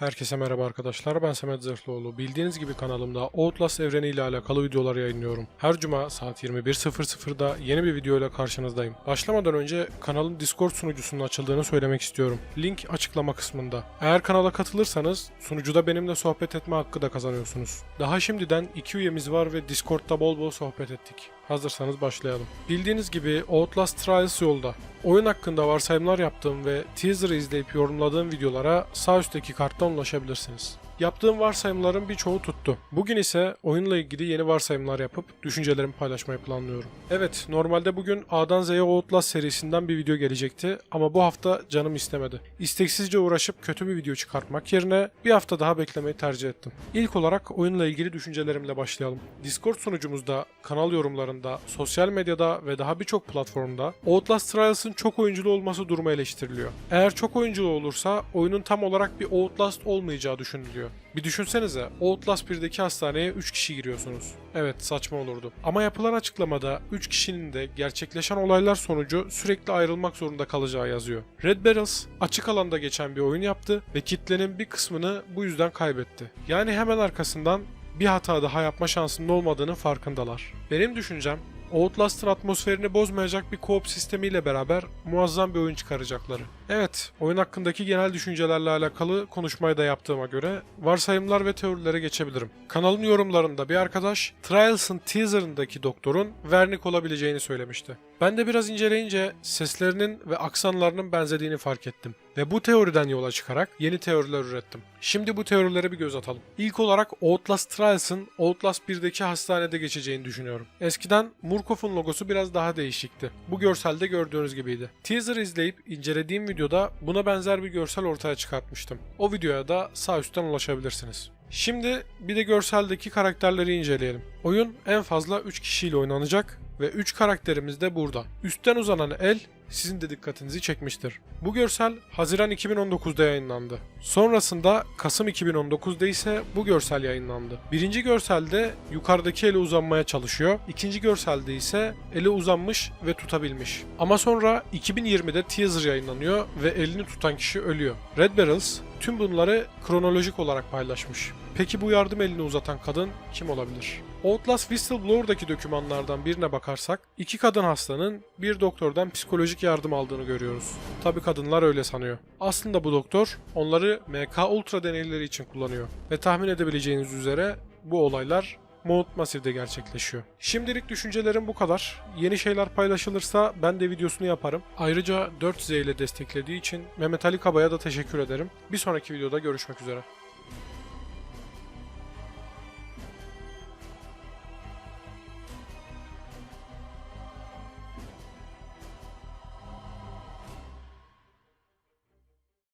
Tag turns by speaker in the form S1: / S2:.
S1: Herkese merhaba arkadaşlar ben Samet Zırhlıoğlu. Bildiğiniz gibi kanalımda Outlast evreni ile alakalı videolar yayınlıyorum. Her cuma saat 21.00'da yeni bir video ile karşınızdayım. Başlamadan önce kanalın Discord sunucusunun açıldığını söylemek istiyorum. Link açıklama kısmında. Eğer kanala katılırsanız sunucuda benimle sohbet etme hakkı da kazanıyorsunuz. Daha şimdiden iki üyemiz var ve Discord'da bol bol sohbet ettik. Hazırsanız başlayalım. Bildiğiniz gibi Outlast Trials yolda. Oyun hakkında varsayımlar yaptığım ve teaser'ı izleyip yorumladığım videolara sağ üstteki karttan ulaşabilirsiniz. Yaptığım varsayımların birçoğu tuttu. Bugün ise oyunla ilgili yeni varsayımlar yapıp düşüncelerimi paylaşmayı planlıyorum. Evet, normalde bugün A'dan Z'ye Outlast serisinden bir video gelecekti ama bu hafta canım istemedi. İsteksizce uğraşıp kötü bir video çıkartmak yerine bir hafta daha beklemeyi tercih ettim. İlk olarak oyunla ilgili düşüncelerimle başlayalım. Discord sunucumuzda, kanal yorumlarında, sosyal medyada ve daha birçok platformda Outlast Trials'ın çok oyunculu olması durumu eleştiriliyor. Eğer çok oyunculu olursa oyunun tam olarak bir Outlast olmayacağı düşünülüyor. Bir düşünsenize Outlast 1'deki hastaneye 3 kişi giriyorsunuz. Evet saçma olurdu. Ama yapılan açıklamada 3 kişinin de gerçekleşen olaylar sonucu sürekli ayrılmak zorunda kalacağı yazıyor. Red Barrels açık alanda geçen bir oyun yaptı ve kitlenin bir kısmını bu yüzden kaybetti. Yani hemen arkasından bir hata daha yapma şansının olmadığının farkındalar. Benim düşüncem Outlast'ın atmosferini bozmayacak bir co-op sistemiyle beraber muazzam bir oyun çıkaracakları. Evet, oyun hakkındaki genel düşüncelerle alakalı konuşmayı da yaptığıma göre varsayımlar ve teorilere geçebilirim. Kanalın yorumlarında bir arkadaş Trials'ın teaserındaki doktorun Vernik olabileceğini söylemişti. Ben de biraz inceleyince seslerinin ve aksanlarının benzediğini fark ettim. Ve bu teoriden yola çıkarak yeni teoriler ürettim. Şimdi bu teorilere bir göz atalım. İlk olarak Outlast Trials'ın Outlast 1'deki hastanede geçeceğini düşünüyorum. Eskiden Murkoff'un logosu biraz daha değişikti. Bu görselde gördüğünüz gibiydi. Teaser izleyip incelediğim videoda buna benzer bir görsel ortaya çıkartmıştım. O videoya da sağ üstten ulaşabilirsiniz. Şimdi bir de görseldeki karakterleri inceleyelim. Oyun en fazla 3 kişiyle oynanacak ve 3 karakterimiz de burada. Üstten uzanan el sizin de dikkatinizi çekmiştir. Bu görsel Haziran 2019'da yayınlandı. Sonrasında Kasım 2019'da ise bu görsel yayınlandı. Birinci görselde yukarıdaki eli uzanmaya çalışıyor. İkinci görselde ise eli uzanmış ve tutabilmiş. Ama sonra 2020'de teaser yayınlanıyor ve elini tutan kişi ölüyor. Red Barrels tüm bunları kronolojik olarak paylaşmış. Peki bu yardım elini uzatan kadın kim olabilir? Outlast Whistleblower'daki dokümanlardan birine bakarsak iki kadın hastanın bir doktordan psikolojik yardım aldığını görüyoruz. Tabi kadınlar öyle sanıyor. Aslında bu doktor onları MK Ultra deneyleri için kullanıyor. Ve tahmin edebileceğiniz üzere bu olaylar Mount Massive'de gerçekleşiyor. Şimdilik düşüncelerim bu kadar. Yeni şeyler paylaşılırsa ben de videosunu yaparım. Ayrıca 4Z ile desteklediği için Mehmet Ali Kaba'ya da teşekkür ederim. Bir sonraki videoda görüşmek üzere.